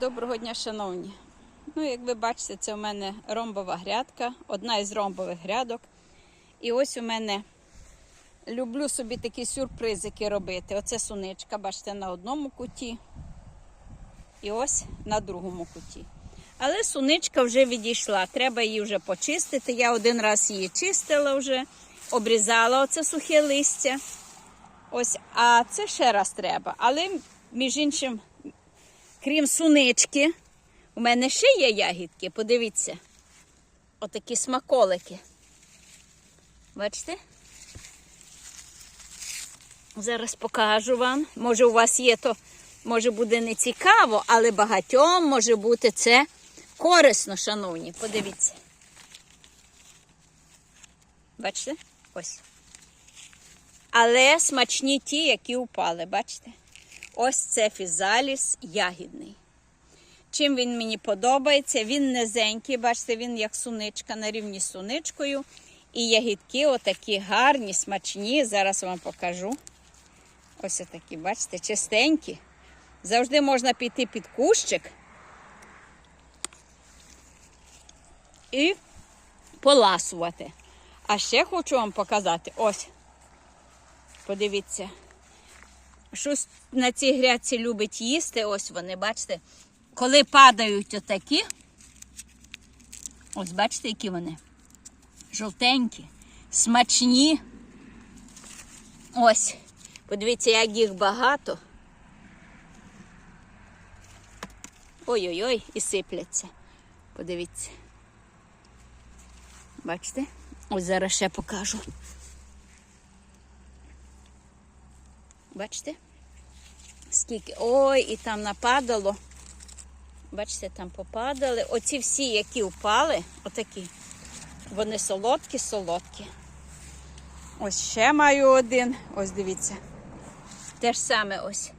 Доброго дня, шановні. Ну, як ви бачите, це у мене ромбова грядка, одна із ромбових грядок. І ось у мене люблю собі такі сюрпризики робити. Оце суничка, бачите, на одному куті. І ось на другому куті. Але суничка вже відійшла. Треба її вже почистити. Я один раз її чистила вже, обрізала оце сухе листя. Ось, а це ще раз треба. Але, між іншим, крім сунички, у мене ще є ягідки. Подивіться. Отакі смаколики. Бачите? Зараз покажу вам. Може, у вас є, то може буде не цікаво, але багатьом може бути це корисно, шановні. Подивіться. Бачите? Ось. Але смачні ті, які упали, бачите? Ось це фізаліс ягідний. Чим він мені подобається? Він низенький, бачите, він як суничка на рівні з суничкою. І ягідки отакі гарні, смачні. Зараз вам покажу. Ось такі, бачите, чистенькі. Завжди можна піти під кущик і поласувати. А ще хочу вам показати ось. Подивіться. Щось на цій грядці любить їсти. Ось вони, бачите, коли падають отакі, ось бачите, які вони жовтенькі, смачні. Ось, подивіться, як їх багато. Ой-ой-ой, і сипляться. Подивіться. Бачите? Ось зараз ще покажу. Бачите? Скільки. Ой, і там нападало. Бачите, там попадали. Оці всі, які впали, отакі. Вони солодкі, солодкі. Ось ще маю один. Ось дивіться. Те ж саме ось.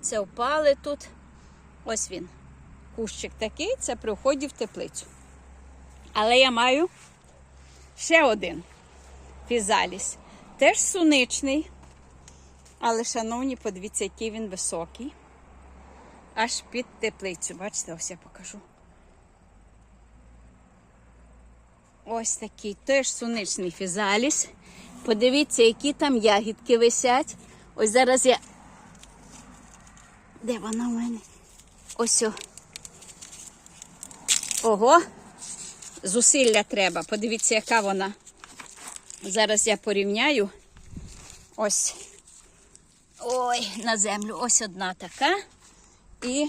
Це впали тут. Ось він. Кущик такий, це при вході в теплицю. Але я маю ще один фізаліс. Теж суничний. Але, шановні, подивіться, який він високий. Аж під теплицю. Бачите, ось я покажу. Ось такий теж суничний фізаліс. Подивіться, які там ягідки висять. Ось зараз я. Де вона у мене? Ось. О. Ого. Зусилля треба. Подивіться, яка вона. Зараз я порівняю. Ось. Ой, на землю. Ось одна така. І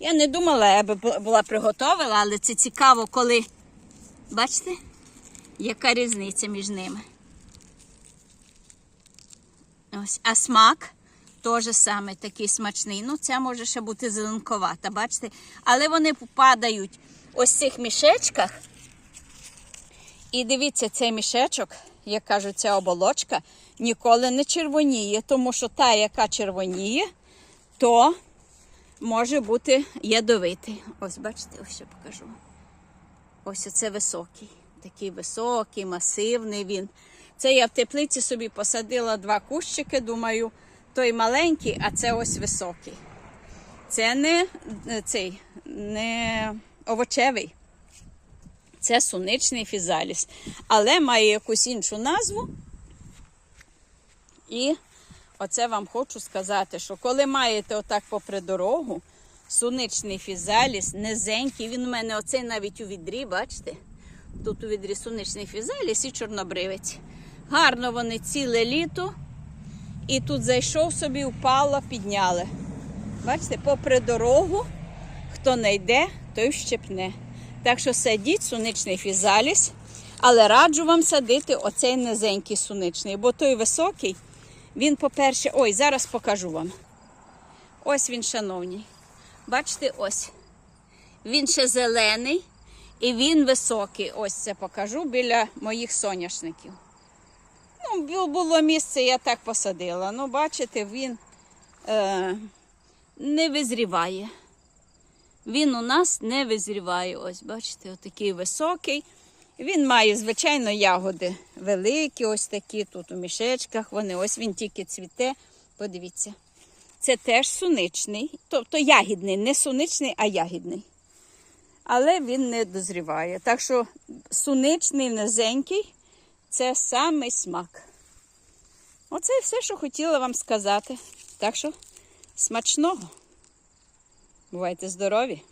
я не думала, я би була приготовила, але це цікаво, коли. Бачите, яка різниця між ними. Ось, а смак теж саме такий смачний. Ну, ця може ще бути зеленковата, бачите? Але вони попадають ось в цих мішечках. І дивіться, цей мішечок, як кажуть, ця оболочка ніколи не червоніє, тому що та, яка червоніє, то може бути ядовитий. Ось, бачите, ось ще покажу. Ось оце високий. Такий високий, масивний він. Це я в теплиці собі посадила два кущики, думаю, той маленький, а це ось високий. Це не цей не овочевий. Це суничний фізаліс. Але має якусь іншу назву. І оце вам хочу сказати, що коли маєте отак попри дорогу, суничний фізаліс, низенький, він у мене оцей навіть у відрі, бачите? Тут у відрі суничний фізаліс і чорнобривець. Гарно вони ціле літо. І тут зайшов собі, впало, підняли. Бачите, попри дорогу, хто не йде, той щепне. Так що садіть суничний фізаліс, але раджу вам садити оцей низенький суничний, бо той високий, він, по-перше, ой, зараз покажу вам. Ось він, шановні. Бачите, ось. Він ще зелений і він високий. Ось це покажу біля моїх соняшників. Ну, було місце, я так посадила. Ну, бачите, він е, не визріває. Він у нас не визріває. Ось, бачите, отакий високий. Він має, звичайно, ягоди великі, ось такі, тут у мішечках вони. Ось він тільки цвіте. Подивіться. Це теж суничний, тобто ягідний, не суничний, а ягідний. Але він не дозріває. Так що суничний низенький це самий смак. Оце все, що хотіла вам сказати. Так що смачного. Бувайте здорові!